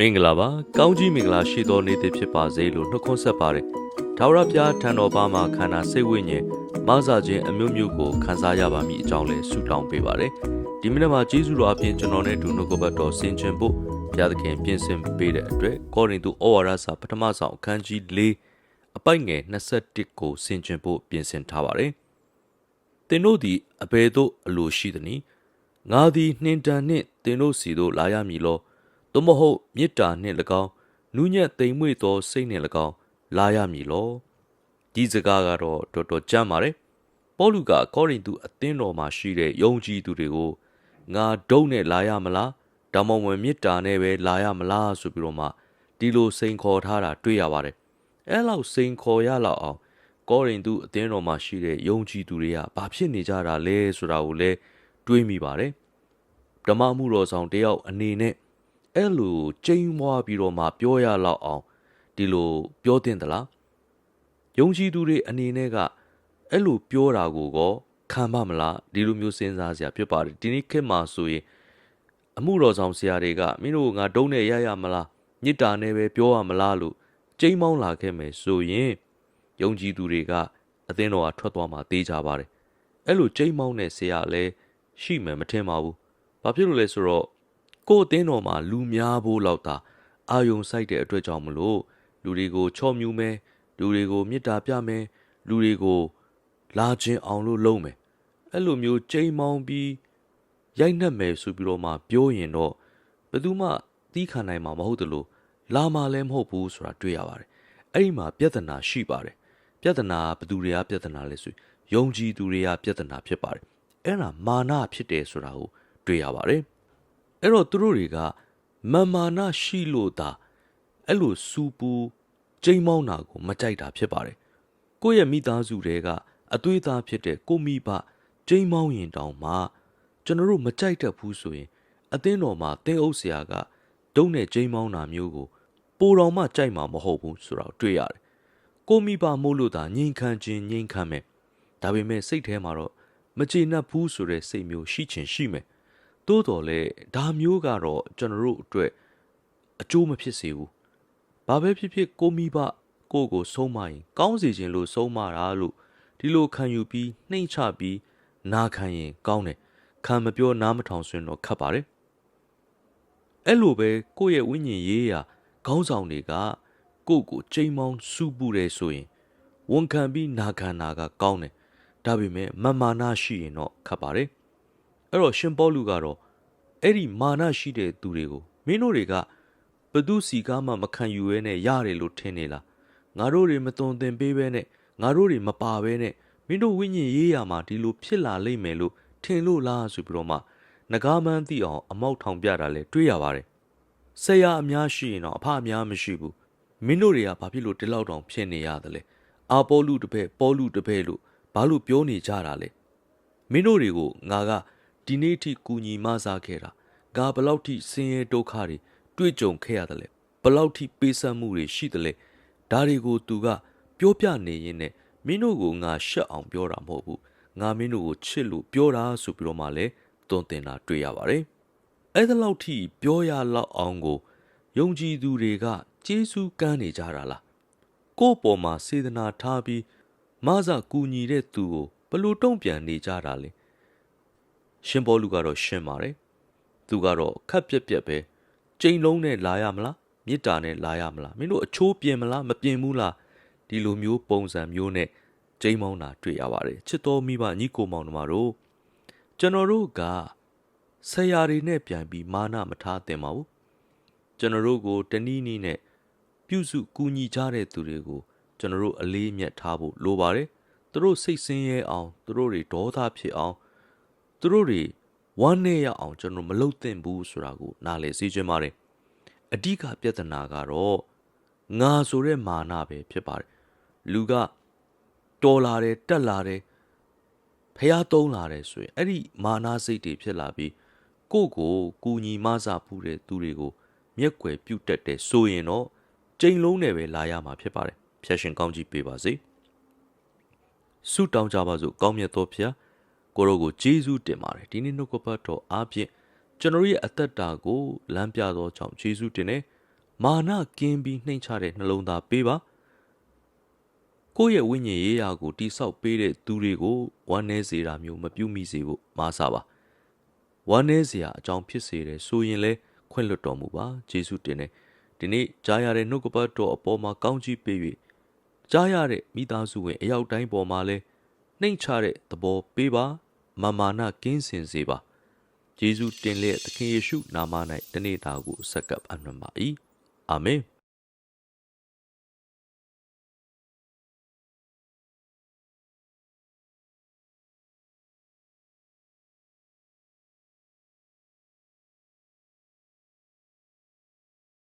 မင်္ဂလာပါကောင်းကြီးမင်္ဂလာရှိသောနေ့တစ်ဖြစ်ပါစေလို့နှုတ်ခွန်းဆက်ပါတယ်ထာဝရဘုရားထံတော်ဘာမှာခန္ဓာစိတ်ဝိညာဉ်မဆာခြင်းအမျိုးမျိုးကိုခံစားရပါမည်အကြောင်းလဲဆုတောင်းပေးပါတယ်ဒီမိနစ်မှာကျေးဇူးတော်အပြင်ကျွန်တော်နဲ့အတူနှုတ်ကပတ်တော်ဆင်ခြင်ဖို့ဘုရားသခင်ပြင်ဆင်ပေးတဲ့အတွက်ကောရိန္သုဩဝါဒစာပထမဆုံးအခန်းကြီး၄အပိုက်ငယ်21ကိုဆင်ခြင်ဖို့ပြင်ဆင်ထားပါတယ်သင်တို့သည်အဘယ်သို့အလိုရှိသနည်းငါသည်နှင်တန်နှင့်သင်တို့စီသို့လာရမည်လော သို့မဟုတ်မေတ္တာနှင့်၎င်းနူးညံ့သိမ်မွေ့သောစိတ်နှင့်၎င်းလာရမည်လောဒီစကားကတော့တော်တော်ကြမ်းပါတယ်ပေါလုကကောရိန္သုအသင်းတော်မှာရှိတဲ့ယုံကြည်သူတွေကိုငါဒုံနဲ့လာရမလားဒါမှမဟုတ်မေတ္တာနဲ့ပဲလာရမလားဆိုပြီးတော့မှဒီလိုစိန်ခေါ်ထားတာတွေ့ရပါတယ်အဲ့လောက်စိန်ခေါ်ရလောက်အောင်ကောရိန္သုအသင်းတော်မှာရှိတဲ့ယုံကြည်သူတွေကဘာဖြစ်နေကြတာလဲဆိုတာကိုလည်းတွေးမိပါတယ်ဓမ္မမှုတော်ဆောင်တယောက်အနေနဲ့ အဲ့လိုကျိန်းမွားပြီးတော့မှပြောရလောက်အောင်ဒီလိုပြောတင်သလားယုံကြည်သူတွေအနေနဲ့ကအဲ့လိုပြောတာကိုကောခံပါမလားဒီလိုမျိုးစဉ်းစားစရာဖြစ်ပါတယ်ဒီနေ့ခေတ်မှာဆိုရင်အမှုတော်ဆောင်ဆရာတွေကမင်းတို့ငါဒုံးနဲ့ရရမလားညစ်တာနဲ့ပဲပြောရမလားလို့ကျိန်းမောင်းလာခဲ့မယ်ဆိုရင်ယုံကြည်သူတွေကအသင်းတော်ကထွက်သွားမှတေးကြပါတယ်အဲ့လိုကျိန်းမောင်းတဲ့ဆရာလည်းရှိမှမထင်ပါဘူးဘာဖြစ်လို့လဲဆိုတော့ ကိုယ်အသင်းတော်မှာလူများဖို့လောက်တာအာယုံစိုက်တဲ့အတွက်ကြောင့်မလို့လူတွေကိုချော့မြူးမယ်လူတွေကိုမေတ္တာပြမယ်လူတွေကိုလာခြင်းအောင်လို့လုပ်မယ်အဲ့လိုမျိုးကြိမ်မောင်းပြီးရိုက်နှက်မယ်ဆိုပြီးတော့မှပြောရင်တော့ဘယ်သူမှသီးခံနိုင်မှာမဟုတ်သလိုလာမှလည်းမဟုတ်ဘူးဆိုတာတွေ့ရပါတယ်အဲ့ဒီမှာပြဿနာရှိပါတယ်ပြဿနာဘယ်သူတွေကပြဿနာလဲဆိုယုံကြည်သူတွေကပြဿနာဖြစ်ပါတယ်အဲ့ဒါမာနဖြစ်တယ်ဆိုတာကိုတွေ့ရပါတယ် အဲ့တော့သူတို့တွေကမမာနရှိလို့သာအဲ့လိုစူပူကြိမ်မောင်းတာကိုမကြိုက်တာဖြစ်ပါတယ်ကိုယ့်ရဲ့မိသားစုတွေကအသွေးသားဖြစ်တဲ့ကိုမိဘကျိန်းမောင်းရင်တောင်မှကျွန်တော်တို့မကြိုက်တတ်ဘူးဆိုရင် အသင်းတော်မှာတင်းအုပ်ဆရာကဒုံနဲ့ကျိန်းမောင်းတာမျိုးကိုပိုတော်မှကြိုက်မှာမဟုတ်ဘူးဆိုတော့တွေ့ရတယ်။ကိုမိဘမို့လို့သာငြိမ်ခံခြင်းငြိမ်ခံမယ်။ဒါပေမဲ့စိတ်ထဲမှာတော့မကျေနပ်ဘူးဆိုတဲ့စိတ်မျိုးရှိချင်ရှိမယ်။ သို့တော်လည်းဒါမျိုးကတော့ကျွန်တော်တို့အတွက်အကျိုးမဖြစ်စေဘူး။ဘာပဲဖြစ်ဖြစ်ကိုမိဘကိုကိုဆုံးမရင်ကောင်းစေခြင်းလို့ဆုံးမတာလို့ဒီလိုခံယူပြီးနှိမ့်ချပြီးနာခံရင်ကောင်းတယ်ခံမပြောနားမထောင်ဆွရင်တော့ခတ်ပါတယ်အဲ့လိုပဲကိုယ့်ရဲ့ဝိညာဉ်ရေးရာခေါင်းဆောင်တွေကကိုယ့်ကိုချိန်မောင်းစူးပူတယ်ဆိုရင်ဝန်ခံပြီးနာခံတာကကောင်းတယ်ဒါပေမဲ့မမာနရှိရင်တော့ခတ်ပါတယ် အဲ့တော့ရှင်ပေါလုကတော့အဲ့ဒီမာနရှိတဲ့သူတွေကိုမင်းတို့တွေကဘသူစီကားမှမခံယူရဲနဲ့ရတယ်လို့ထင်နေလားငါတို့တွေမသွန်သင်ပေးဘဲနဲ့ငါတို့တွေမပါဘဲနဲ့မင်းတို့ဝိညာဉ်ရေးရာမှာဒီလိုဖြစ်လာလိမ့်မယ်လို့ထင်လို့လားဆိုပြီးတော့မှငကားမန်းသိအောင်အမောက်ထောင်ပြတာလဲတွေးရပါတယ်ဆရာအများရှိရင်တော့အဖအများမရှိဘူးမင်းတို့တွေကဘာဖြစ်လို့ဒီလောက်တောင်ဖြစ်နေရတယ်လဲအာပေါလုတပည့်ပေါလုတပည့်လို့ဘာလို့ပြောနေကြတာလဲမင်းတို့တွေကိုငါက ဒီနေ့ထိကူညီမဆားခဲ့တာငါဘလောက်ထိဆင်းရဲဒုက္ခတွေတွေ့ကြုံခဲ့ရတယ်လဲဘလောက်ထိပေးဆပ်မှုတွေရှိတယ်လဲဒါတွေကိုသူက ပြောပြနေရင်းနဲ့မင်းတို့ကိုငါရှက်အောင်ပြောတာမဟုတ်ဘူးငါမင်းတို့ကိုချစ်လို့ပြောတာဆိုပြီးတော့မှလည်းတွန်းတင်တာတွေ့ရပါတယ်အဲ့ဒါလောက်ထိပြောရလောက်အောင်ကိုယုံကြည်သူတွေကကျေးဇူးကမ်းနေကြတာလားကိုယ့်ပေါ်မှာစေတနာထားပြီးမဆကူညီတဲ့သူကိုဘလို့တုံ့ပြန်နေကြတာလဲ ရှင်ဘောလူကတော့ရှင်းပါတယ်သူကတော့ခက်ပြက်ပြက်ပဲကြိမ်လုံးနဲ့လာရမလားမေတ္တာနဲ့လာရမလားမင်းတို့အချိုးပြင်မလားမပြင်ဘူးလားဒီလိုမျိုးပုံစံမျိုးနဲ့ကျိမ်းမောင်းတာတွေ့ရပါတယ်ချစ်တော်မိဘညီကိုမောင်တို့တို့ကျွန်တော်တို့ကဆရာတွေနဲ့ပြန်ပြီးမာနမထားသင့်ပါဘူးကျွန်တော်တို့ကိုတနည်းနည်းနဲ့ပြုစုကူညီကြတဲ့သူတွေကိုကျွန်တော်တို့အလေးအမြတ်ထားဖို့လိုပါတယ်သူတို့စိတ်ဆင်းရဲအောင်သူတို့တွေဒေါသဖြစ်အောင် သူတို့တွေဝမ်းနည်းရအောင်ကျွန်တော်မလုပ်သင့်ဘူးဆိုတာကိုနားလည်စေချင်ပါတယ်အဓိကပြဿနာကတော့ငါဆိုတဲ့မာနပဲဖြစ်ပါတယ်လူကတော်လာတယ်တက်လာတယ်ဖះသုံးလာတယ်ဆိုရင်အဲ့ဒီမာနစိတ်တွေဖြစ်လာပြီးကိုယ့်ကိုကူညီမဆဖူးတဲ့သူတွေကိုမျက်ွယ်ပြုတ်တက်တယ်ဆိုရင်တော့ကြိမ်လုံးနဲ့ပဲလာရမှာဖြစ်ပါတယ်ဖြတ်ရှင်ကောင်းကြီးပေးပါစေဆုတောင်းကြပါစို့ကောင်းမြတ်သောဖျား ကိုရောကိုဂျေဇုတင်ပါတယ်ဒီနေ့နှုတ်ကပတ်တော်အားဖြင့်ကျွန်တော်ရဲ့အသက်တာကိုလမ်းပြသောကြောင့်ဂျေဇုတင်တယ်မာနကင်းပြီးနှိမ်ချတဲ့နှလုံးသားပေးပါကိုယ့်ရဲ့ဝိညာဉ်ရေးရာကိုတိဆောက်ပေးတဲ့သူတွေကိုဝမ်းနည်းစေတာမျိုးမပြုမိစေဖို့မားစားပါဝမ်းနည်းစရာအကြောင်းဖြစ်စေတယ်ဆိုရင်လဲခွင့်လွတ်တော်မူပါယေရှုတင်တယ်ဒီနေ့ကြားရတဲ့နှုတ်ကပတ်တော်အပေါ်မှာကောင်းကြီးပေး၍ကြားရတဲ့မိသားစုဝင်အယောက်တိုင်းပေါ်မှာလဲနှိမ်ချတဲ့သဘောပေးပါ မာမာနကင်းစင်စေပါယေရှုတင်လက်သခင်ယေရှုနာမ၌တနေ့တာကိုဆက်ကပ်အနံပါ၏အာမင်